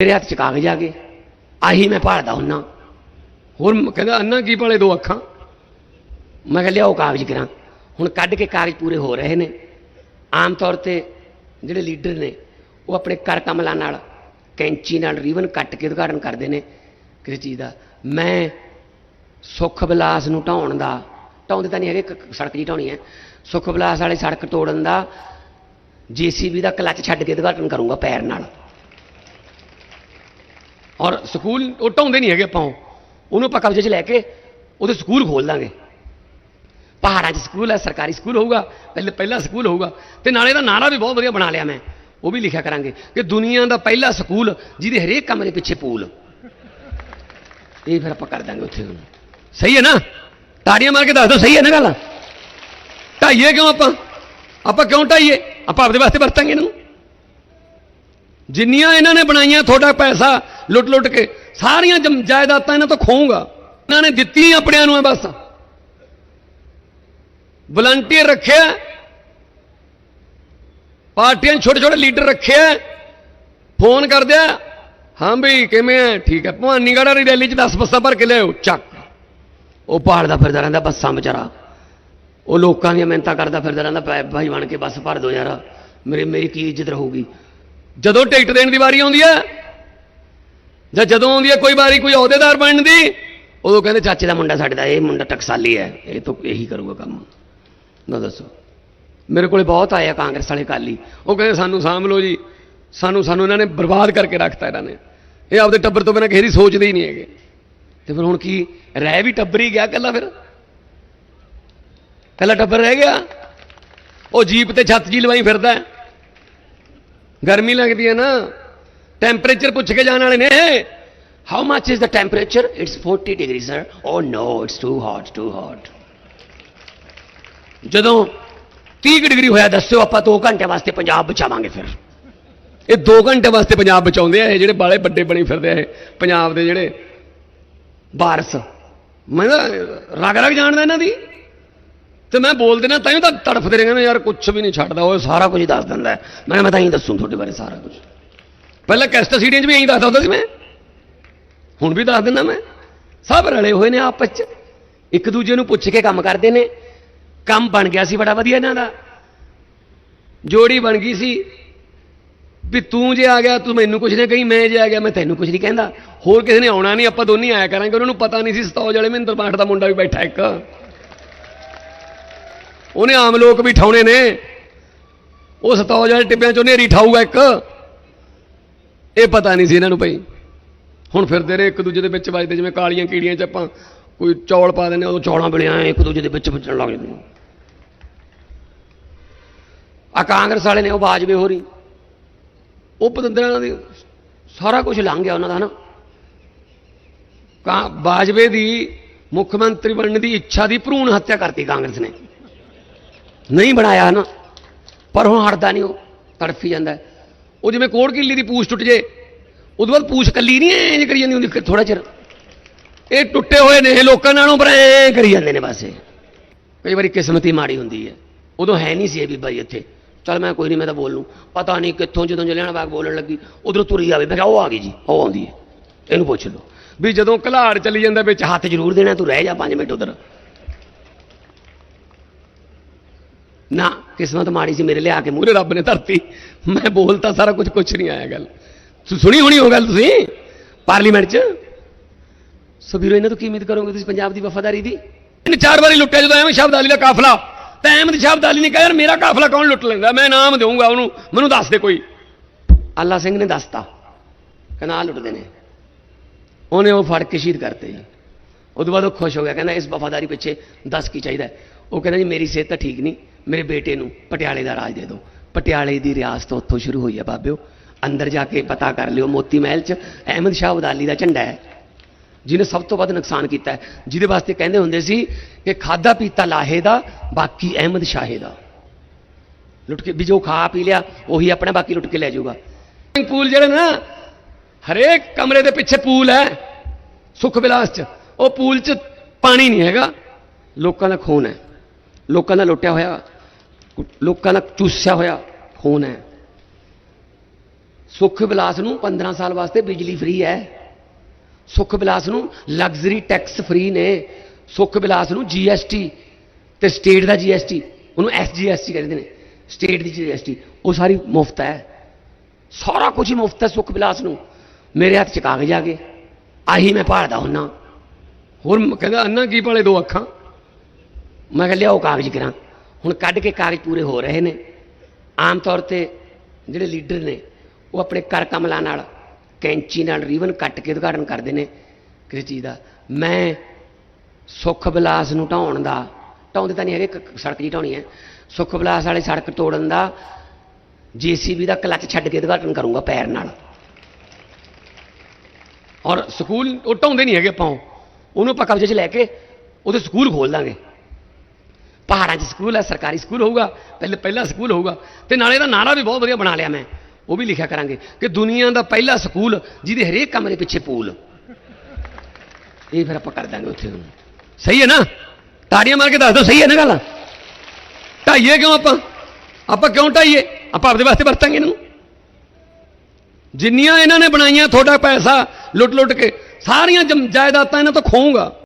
ਮੇਰੇ ਹੱਥ ਚ ਕਾਗਜ਼ ਆ ਗਏ। ਆਹੀ ਮੈਂ ਭਾਲਦਾ ਹੁੰਨਾ। ਹੋਰ ਕਹਿੰਦਾ, ਅੰਨਾ ਕੀ ਭਾਲੇ ਦੋ ਅੱਖਾਂ? ਮੈਂ ਕਿਹਾ ਲਿਆਓ ਕਾਗਜ਼ ਕਰਾਂ। ਹੁਣ ਕੱਢ ਕੇ ਕਾਗਜ਼ ਪੂਰੇ ਹੋ ਰਹੇ ਨੇ। ਆਮ ਤੌਰ ਤੇ ਜਿਹੜੇ ਲੀਡਰ ਨੇ, ਉਹ ਆਪਣੇ ਕਰ ਕਮਲਾਂ ਨਾਲ, ਕੈਂਚੀ ਨਾਲ ਰੀਵਨ ਕੱਟ ਕੇ ਉਦਘਾਟਨ ਕਰਦੇ ਨੇ ਕਿਸੇ ਚੀਜ਼ ਦਾ। ਮੈਂ ਸੁੱਖ ਵਿਲਾਸ ਨੂੰ ਢਾਉਣ ਦਾ, ਢਾਉਂਦੇ ਤਾਂ ਨਹੀਂ ਹੈਗੇ ਸੜਕ ਜੀ ਢਾਉਣੀ ਹੈ। ਸੁੱਖ ਵਿਲਾਸ ਵਾਲੇ ਸੜਕ ਤੋੜਨ ਦਾ, ਜੀਸੀਬੀ ਦਾ ਕਲੱਚ ਛੱਡ ਕੇ ਉਦਘਾਟਨ ਕਰੂੰਗਾ ਪੈਰ ਨਾਲ। ਔਰ ਸਕੂਲ ਉਹ ਢਾਉਂਦੇ ਨਹੀਂ ਹੈਗੇ ਆਪਾਂ ਉਹਨੂੰ ਆਪਾਂ ਕਬਜ਼ੇ 'ਚ ਲੈ ਕੇ ਉਹਦੇ ਸਕੂਲ ਖੋਲ ਦਾਂਗੇ। ਪਹਾੜਾਂ 'ਚ ਸਕੂਲ ਹੈ, ਸਰਕਾਰੀ ਸਕੂਲ ਹੋਊਗਾ, ਪਹਿਲੇ ਪਹਿਲਾ ਸਕੂਲ ਹੋਊਗਾ। ਤੇ ਨਾਲੇ ਦਾ ਨਾਰਾ ਵੀ ਬਹੁਤ ਵਧੀਆ ਬਣਾ ਲਿਆ ਮੈਂ। ਉਹ ਵੀ ਲਿਖਿਆ ਕਰਾਂਗੇ ਕਿ ਦੁਨੀਆ ਦਾ ਪਹਿਲਾ ਸਕੂਲ ਜਿਹਦੇ ਹਰੇਕ ਕਮਰੇ ਪਿੱਛੇ ਪੂਲ। ਇਹ ਫਿਰ ਆਪਾਂ ਕਰ ਦਾਂਗੇ ਉੱਥੇ। ਸਹੀ ਹੈ ਨਾ? ਤਾੜੀਆਂ ਮਾਰ ਕੇ ਦੱਸ ਦਿਓ, ਸਹੀ ਹੈ ਨਾ ਗੱਲ? ਢਾਈਏ ਕਿਉਂ ਆਪਾਂ? ਆਪਾਂ ਕਿਉਂ ਢਾਈਏ? ਆਪਾਂ ਆਪਦੇ ਵਾਸਤੇ ਵਰਤਾਂਗੇ ਇਹਨੂੰ। ਜਿੰਨੀਆਂ ਇਹਨਾਂ ਨੇ ਬਣਾਈਆਂ, ਤੁਹਾਡਾ ਪੈਸਾ ਲੁੱਟ ਲੁੱਟ ਕੇ ਸਾਰੀਆਂ ਜਮ- ਜਾਇਦਾਦਾਂ ਇਹਨਾਂ ਤੋਂ ਖੋਊਗਾ। ਇਹਨਾਂ ਨੇ ਦਿੱਤੀਆਂ ਆਪਣਿਆਂ ਨੂੰ ਹੈ ਬਸ। ਵਲੰਟੀਅਰ ਰੱਖਿਆ। ਪਾਰਟੀਆਂ ਛੋਟੇ ਛੋਟੇ ਲੀਡਰ ਰੱਖਿਆ। ਫੋਨ ਕਰਦੇ ਹਾਂ ਬਈ, ਕਿਵੇਂ ਆ ਠੀਕ ਹੈ ਭਵਾਨੀਗੜ੍ਹ ਵਾਲੀ ਰੈਲੀ 'ਚ 10 ਬੱਸਾਂ ਭਰ ਕੇ ਲਿਆਓ ਚੱਕ। ਉਹ ਭਾਲਦਾ ਫਿਰਦਾ ਰਹਿੰਦਾ ਬੱਸਾਂ ਵਿਚਾਰਾ। ਉਹ ਲੋਕਾਂ ਦੀਆਂ ਮਿਹਨਤਾਂ ਕਰਦਾ ਫਿਰਦਾ ਰਹਿੰਦਾ। ਭਾਈ ਬਣ ਕੇ ਬੱਸ ਭਰ ਦੋ ਯਾਰ। ਮੇਰੇ, ਮੇਰੀ ਕੀ ਇੱਜ਼ਤ ਰਹੂਗੀ? ਜਦੋਂ ਟਿਕਟ ਦੇਣ ਦੀ ਵਾਰੀ ਆਉਂਦੀ ਹੈ ਜਾਂ ਜਦੋਂ ਆਉਂਦੀ ਹੈ ਕੋਈ ਵਾਰੀ ਕੋਈ ਅਹੁਦੇਦਾਰ ਬਣਨ ਦੀ, ਉਦੋਂ ਕਹਿੰਦੇ, ਚਾਚੇ ਦਾ ਮੁੰਡਾ ਸਾਡੇ ਦਾ ਇਹ ਮੁੰਡਾ ਟਕਸਾਲੀ ਹੈ, ਇਹ ਤਾਂ ਇਹੀ ਕਰੂਗਾ ਕੰਮ। ਨਾ ਦੱਸੋ। ਮੇਰੇ ਕੋਲੇ ਬਹੁਤ ਆਏ ਆ ਕਾਂਗਰਸ ਵਾਲੇ ਕਾਲੀ ਉਹ ਕਹਿੰਦੇ, ਸਾਨੂੰ ਸਾਂਭ ਲਓ ਜੀ। ਸਾਨੂੰ ਸਾਨੂੰ ਇਹਨਾਂ ਨੇ ਬਰਬਾਦ ਕਰਕੇ ਰੱਖਤਾ ਇਹਨਾਂ ਨੇ। ਇਹ ਆਪਦੇ ਟੱਬਰ ਤੋਂ ਬਿਨਾਂ ਕਿਸੇ ਦੀ ਸੋਚਦੇ ਹੀ ਨਹੀਂ ਹੈਗੇ। ਤੇ ਫਿਰ ਹੁਣ ਕੀ, ਰਹਿ ਵੀ ਟੱਬਰ ਹੀ ਗਿਆ ਕੱਲਾ ਫਿਰ? ਕੱਲਾ ਟੱਬਰ ਰਹਿ ਗਿਆ? ਉਹ ਜੀਪ ਤੇ ਛੱਤ ਜੀ ਲਵਾਈ ਫਿਰਦਾ। ਗਰਮੀ ਲੱਗਦੀ ਹੈ ਨਾ। ਟੈਂਪਰੇਚਰ ਪੁੱਛ ਕੇ ਜਾਣ ਵਾਲੇ ਨੇ। How much is the temperature it's 40 degree sir oh no it's too hot too hot ਜਦੋਂ 30 ਕੁ ਡਿਗਰੀ ਹੋਇਆ, ਦੱਸਿਓ ਆਪਾਂ 2 ਘੰਟੇ ਵਾਸਤੇ ਪੰਜਾਬ ਬਚਾਵਾਂਗੇ ਫਿਰ। ਇਹ 2 ਘੰਟੇ ਵਾਸਤੇ ਪੰਜਾਬ ਬਚਾਉਂਦੇ ਆ, ਇਹ ਜਿਹੜੇ ਬਾਲੇ ਵੱਡੇ ਬਣੀ ਫਿਰਦੇ ਆ, ਇਹ ਪੰਜਾਬ ਦੇ ਜਿਹੜੇ ਬਾਰਸ। ਮੈਂ ਤਾਂ ਰਗ ਰਗ ਜਾਣਦਾ ਇਹਨਾਂ ਦੀ। ਤੇ ਮੈਂ ਬੋਲ ਦੇਣਾ ਤਾਂ ਹੀ ਤਾਂ ਤੜਫਦੇ ਰਹਿੰਦੇ ਯਾਰ ਕੁਝ ਵੀ ਨਹੀਂ ਛੱਡਦਾ, ਉਹ ਸਾਰਾ ਕੁਝ ਹੀ ਦੱਸ ਦਿੰਦਾ। ਮੈਂ ਮੈਂ ਤਾਂ ਹੀ ਦੱਸੂ ਤੁਹਾਡੇ ਬਾਰੇ ਸਾਰਾ ਕੁਝ ਪਹਿਲਾਂ ਕੈਸਟ ਸੀਡੀਆਂ 'ਚ ਵੀ ਐਂ ਦੱਸਦਾ ਹੁੰਦਾ ਸੀ ਮੈਂ। ਹੁਣ ਵੀ ਦੱਸ ਦਿੰਦਾ ਮੈਂ। ਸਭ ਰਲੇ ਹੋਏ ਨੇ ਆਪਸ 'ਚ। ਇੱਕ ਦੂਜੇ ਨੂੰ ਪੁੱਛ ਕੇ ਕੰਮ ਕਰਦੇ ਨੇ। ਕੰਮ ਬਣ ਗਿਆ ਸੀ ਬੜਾ ਵਧੀਆ ਇਹਨਾਂ ਦਾ। ਜੋੜੀ ਬਣ ਗਈ ਸੀ। ਵੀ ਤੂੰ ਜੇ ਆ ਗਿਆ, ਤੂੰ ਮੈਨੂੰ ਕੁਝ ਨਹੀਂ ਕਹੀ, ਮੈਂ ਜੇ ਆ ਗਿਆ, ਮੈਂ ਤੈਨੂੰ ਕੁਝ ਨਹੀਂ ਕਹਿੰਦਾ। ਹੋਰ ਕਿਸੇ ਨੇ ਆਉਣਾ ਨਹੀਂ, ਆਪਾਂ ਦੋਨੇ ਆਇਆ ਕਰਾਂਗੇ। ਉਹਨਾਂ ਨੂੰ ਪਤਾ ਨਹੀਂ ਸੀ ਸਤੌਜ ਵਾਲੇ ਮਹਿੰਦਰ ਪਾਠ ਦਾ ਮੁੰਡਾ ਵੀ ਬੈਠਾ ਇੱਕ। ਉਹਨੇ ਆਮ ਲੋਕ ਵੀ ਠਾਉਣੇ ਨੇ। ਉਹ ਸਤੌਜ ਵਾਲੇ ਟਿੱਬਿਆਂ ਚੋਂ ਨੇਰੀ ਠਾਊਗਾ ਇੱਕ। ਇਹ ਪਤਾ ਨਹੀਂ ਸੀ ਇਹਨਾਂ ਨੂੰ ਭਾਈ। ਹੁਣ ਫਿਰਦੇ ਰਹੇ ਇੱਕ ਦੂਜੇ ਦੇ ਵਿੱਚ ਵੱਜਦੇ, ਜਿਵੇਂ ਕਾਲੀਆਂ ਕੀੜੀਆਂ ਚ ਆਪਾਂ ਕੋਈ ਚੌਲ ਪਾ ਦਿੰਦੇ ਉਦੋਂ ਚੌਲਾਂ ਬਣਿਆ, ਇੱਕ ਦੂਜੇ ਦੇ ਵਿੱਚ ਵੱਜਣ ਲੱਗ ਜਾਂਦੇ ਆ ਕਾਂਗਰਸ ਵਾਲੇ ਨੇ ਉਹ ਬਾਜਵੇ ਹੋ ਰਹੀ ਉਹ ਪਤੰਦਰਾਂ ਦੀ ਸਾਰਾ ਕੁਝ ਲੰਘ ਗਿਆ ਉਹਨਾਂ ਦਾ ਨਾ ਕਾ, ਬਾਜਵੇ ਦੀ ਮੁੱਖ ਮੰਤਰੀ ਬਣਨ ਦੀ ਇੱਛਾ ਦੀ ਭਰੂਣ ਹੱਤਿਆ ਕਰਤੀ ਕਾਂਗਰਸ ਨੇ। ਨਹੀਂ ਬਣਾਇਆ ਨਾ ਪਰ ਹੁਣ ਹਟਦਾ ਨਹੀਂ ਉਹ, ਤੜਫੀ ਜਾਂਦਾ। ਉਹ ਜਿਵੇਂ ਕੋੜ ਕਿੱਲੀ ਦੀ ਪੂਛ ਟੁੱਟ ਜੇ ਉਦੋਂ ਬਾਅਦ ਪੂਛ ਕੱਲੀ ਨਹੀਂ ਐਂ ਕਰੀ ਜਾਂਦੀ ਹੁੰਦੀ ਥੋੜਾ ਚਿਰ। ਇਹ ਟੁੱਟੇ ਹੋਏ ਨੇ ਇਹ ਲੋਕਾਂ ਨਾਲੋਂ, ਪਰ ਐਂ ਕਰੀ ਜਾਂਦੇ ਨੇ ਬਸ ਕਈ ਵਾਰੀ ਕਿਸਮਤ ਹੀ ਮਾੜੀ ਹੁੰਦੀ ਹੈ। ਉਦੋਂ ਹੈ ਨਹੀਂ ਸੀ ਇਹ ਬੀਬਾ ਜੀ ਇੱਥੇ। ਚਲ ਮੈਂ ਕੋਈ ਨਹੀਂ, ਮੈਂ ਤਾਂ ਬੋਲ। ਲੂੰ ਪਤਾ ਨਹੀਂ ਕਿੱਥੋਂ ਜਦੋਂ ਜਲਿਆਣਾ ਬਾਗ ਬੋਲਣ ਲੱਗੀ, ਉਧਰੋਂ ਤੁਰੀ ਆਵੇ। ਮੈਂ ਕਿਹਾ, ਉਹ ਆ ਗਈ ਜੀ, ਉਹ ਆਉਂਦੀ ਹੈ। ਇਹਨੂੰ ਪੁੱਛ ਲਓ। ਵੀ ਜਦੋਂ ਘਲਾੜ ਚਲੀ ਜਾਂਦਾ, ਵਿੱਚ ਹੱਥ ਜ਼ਰੂਰ ਦੇਣਾ, ਤੂੰ ਰਹਿ ਜਾ 5 ਮਿੰਟ ਉਧਰ। ਨਾ ਕਿਸਮਤ ਮਾੜੀ ਸੀ ਮੇਰੇ ਲਿਆ ਕੇ ਮੂਹਰੇ ਰੱਬ ਨੇ ਧਰਤੀ। ਮੈਂ ਬੋਲਤਾ ਸਾਰਾ ਕੁਝ ਕੁਝ ਨਹੀਂ ਆਇਆ ਗੱਲ। ਸੁਣੀ ਹੋਣੀ ਉਹ ਗੱਲ ਤੁਸੀਂ? ਪਾਰਲੀਮੈਂਟ 'ਚ? ਸੋ ਵੀਰੋ ਇਹਨਾਂ ਤੋਂ ਕੀ ਉਮੀਦ ਕਰੋਗੇ ਤੁਸੀਂ ਪੰਜਾਬ ਦੀ ਵਫਾਦਾਰੀ ਦੀ? ਇਹਨੇ ਚਾਰ ਵਾਰੀ ਲੁੱਟਿਆ ਜਦੋਂ ਐਵੇਂ ਸ਼ਬਦ ਅਲੀ ਦਾ ਕਾਫਲਾ। ਤਾਂ ਅਹਿਮਦ ਸ਼ਬਦ ਅਲੀ ਨੇ ਕਿਹਾ ਯਾਰ ਮੇਰਾ ਕਾਫਲਾ ਕੌਣ ਲੁੱਟ ਲੈਂਦਾ? ਮੈਂ ਨਾਮ ਦੇਵਾਂਗਾ ਉਹਨੂੰ। ਮੈਨੂੰ ਦੱਸ ਦੇ ਕੋਈ। ਅੱਲਾ ਸਿੰਘ ਨੇ ਦੱਸਤਾ। ਆਹ ਲੁੱਟਦੇ ਨੇ। ਉਹਨੇ ਉਹ ਫੜ ਕੇ ਸ਼ਹੀਦ ਕਰਤੇ ਜੀ। ਉਦੋਂ ਬਾਅਦ ਉਹ ਖੁਸ਼ ਹੋ ਗਿਆ। ਕਹਿੰਦਾ ਇਸ ਵਫਾਦਾਰੀ ਪਿੱਛੇ ਦੱਸ ਕੀ ਚਾਹੀਦਾ ਹੈ? ਉਹ ਕਹਿੰਦਾ ਜੀ ਮੇਰੀ ਸਿਹਤ ਤਾਂ ਠੀਕ ਨਹੀਂ। ਮੇਰੇ ਬੇਟੇ ਨੂੰ ਪਟਿਆਲੇ ਦਾ ਰਾਜ ਦੇ ਦਿਓ। ਪਟਿਆਲੇ ਦੀ ਰਿਆਸਤ ਉੱਥੋਂ ਸ਼ੁਰੂ ਹੋਈ ਹੈ ਬਾਬਿਓ। ਅੰਦਰ ਜਾ ਕੇ ਪਤਾ ਕਰ ਲਿਓ ਮੋਤੀ ਮਹਿਲ 'ਚ ਅਹਿਮਦ ਸ਼ਾਹ ਅਬਦਾਲੀ ਦਾ ਝੰਡਾ ਹੈ, ਜਿਹਨੇ ਸਭ ਤੋਂ ਵੱਧ ਨੁਕਸਾਨ ਕੀਤਾ ਜਿਹਦੇ ਵਾਸਤੇ ਕਹਿੰਦੇ ਹੁੰਦੇ ਸੀ ਕਿ ਖਾਦਾ ਪੀਤਾ ਲਾਹੇ ਦਾ, ਬਾਕੀ ਅਹਿਮਦ ਸ਼ਾਹੇ ਦਾ। ਲੁੱਟ ਕੇ ਵੀ ਜੋ ਖਾ ਪੀ ਲਿਆ, ਉਹੀ ਆਪਣਾ ਬਾਕੀ ਲੁੱਟ ਕੇ ਲੈ ਜਾਊਗਾ। ਪੂਲ ਜਿਹੜੇ ਨਾ, ਹਰੇਕ ਕਮਰੇ ਦੇ ਪਿੱਛੇ ਪੂਲ ਹੈ, ਸੁਖ ਵਿਲਾਸ ਚ। ਉਹ ਪੂਲ ਚ ਪਾਣੀ ਨਹੀਂ ਹੈਗਾ। ਲੋਕਾਂ ਦਾ ਖੂਨ ਹੈ। ਲੋਕਾਂ ਦਾ ਲੁੱਟਿਆ ਹੋਇਆ ਲੋਕਾਂ ਦਾ ਚੂਸਿਆ ਹੋਇਆ ਖੂਨ ਹੈ। ਸੁੱਖ ਵਿਲਾਸ ਨੂੰ 15 ਸਾਲ ਵਾਸਤੇ ਬਿਜਲੀ ਫ੍ਰੀ ਹੈ। ਸੁੱਖ ਵਿਲਾਸ ਨੂੰ ਲਗਜ਼ਰੀ ਟੈਕਸ ਫ੍ਰੀ ਨੇ। ਸੁੱਖ ਵਿਲਾਸ ਨੂੰ ਜੀਐਸਟੀ ਤੇ ਸਟੇਟ ਦਾ ਜੀਐਸਟੀ ਉਹਨੂੰ ਐਸਜੀਐਸਟੀ ਕਹਿੰਦੇ ਨੇ। ਸਟੇਟ ਦੀ ਜੀਐਸਟੀ ਉਹ ਸਾਰੀ ਮੁਫਤ ਹੈ। ਸਾਰਾ ਕੁਝ ਹੀ ਮੁਫਤ ਹੈ ਸੁੱਖ ਵਿਲਾਸ ਨੂੰ। ਮੇਰੇ ਹੱਥ ਚ ਕਾਗਜ਼ ਆ ਗਏ। ਆਹੀ ਮੈਂ ਭਾਲਦਾ ਹੁੰਨਾ। ਹੋਰ ਕਹਿੰਦਾ, ਅੰਨਾ ਕੀ ਭਾਲੇ ਦੋ ਅੱਖਾਂ? ਮੈਂ ਕਿਹਾ, ਲਿਆਓ ਕਾਗਜ਼ ਕਰਾਂ। ਹੁਣ ਕੱਢ ਕੇ ਕਾਗਜ਼ ਪੂਰੇ ਹੋ ਰਹੇ ਨੇ। ਆਮ ਤੌਰ ਤੇ ਜਿਹੜੇ ਲੀਡਰ ਨੇ, ਉਹ ਆਪਣੇ ਕਰ ਕਮਲਾਂ ਨਾਲ, ਕੈਂਚੀ ਨਾਲ ਰੀਵਨ ਕੱਟ ਕੇ ਉਦਘਾਟਨ ਕਰਦੇ ਨੇ ਕਿਸੇ ਚੀਜ਼ ਦਾ। ਮੈਂ ਸੁੱਖ ਵਿਲਾਸ ਨੂੰ ਢਾਉਣ ਦਾ, ਢਾਉਂਦੇ ਤਾਂ ਨਹੀਂ ਹੈਗੇ ਕ- ਸੜਕ ਜੀ ਢਾਉਣੀ ਹੈ। ਸੁੱਖ ਵਿਲਾਸ ਵਾਲੀ ਸੜਕ ਤੋੜਨ ਦਾ, ਜੀਸੀਬੀ ਦਾ ਕਲੱਚ ਛੱਡ ਕੇ ਉਦਘਾਟਨ ਕਰੂੰਗਾ ਪੈਰ ਨਾਲ। ਔਰ ਸਕੂਲ, ਉਹ ਢਾਉਂਦੇ ਨਹੀਂ ਹੈਗੇ ਆਪਾਂ ਉਹਨੂੰ ਆਪਾਂ ਕਬਜ਼ੇ 'ਚ ਲੈ ਕੇ ਉਹਦੇ ਸਕੂਲ ਖੋਲ ਦਾਂਗੇ। ਪਹਾੜਾਂ 'ਚ ਸਕੂਲ ਹੈ, ਸਰਕਾਰੀ ਸਕੂਲ ਹੋਊਗਾ, ਪਹਿਲੇ ਪਹਿਲਾ ਸਕੂਲ ਹੋਊਗਾ। ਤੇ ਨਾਲੇ ਇਹਦਾ ਨਾਰਾ ਵੀ ਬਹੁਤ ਵਧੀਆ ਬਣਾ ਲਿਆ ਮੈਂ, ਉਹ ਵੀ ਲਿਖਿਆ ਕਰਾਂਗੇ ਕਿ ਦੁਨੀਆ ਦਾ ਪਹਿਲਾ ਸਕੂਲ ਜਿਹਦੇ ਹਰੇਕ ਕਮਰੇ ਪਿੱਛੇ ਪੂਲ। ਇਹ ਫਿਰ ਆਪਾਂ ਕਰ ਦਾਂਗੇ ਉੱਥੇ ਸਹੀ ਹੈ ਨਾ? ਤਾੜੀਆਂ ਮਾਰ ਕੇ ਦੱਸ ਦਿਓ, ਸਹੀ ਹੈ ਨਾ ਗੱਲ? ਢਾਈਏ ਕਿਉਂ ਆਪਾਂ? ਆਪਾਂ ਕਿਉਂ ਢਾਈਏ? ਆਪਾਂ ਆਪਦੇ ਵਾਸਤੇ ਵਰਤਾਂਗੇ ਇਹਨੂੰ। ਜਿੰਨੀਆਂ ਇਹਨਾਂ ਨੇ ਬਣਾਈਆਂ, ਤੁਹਾਡਾ ਪੈਸਾ ਲੁੱਟ ਲੁੱਟ ਕੇ, ਸਾਰੀਆਂ ਜਮ- ਜਾਇਦਾਦਾਂ ਇਹਨਾਂ ਤੋਂ ਖੋਊਗਾ।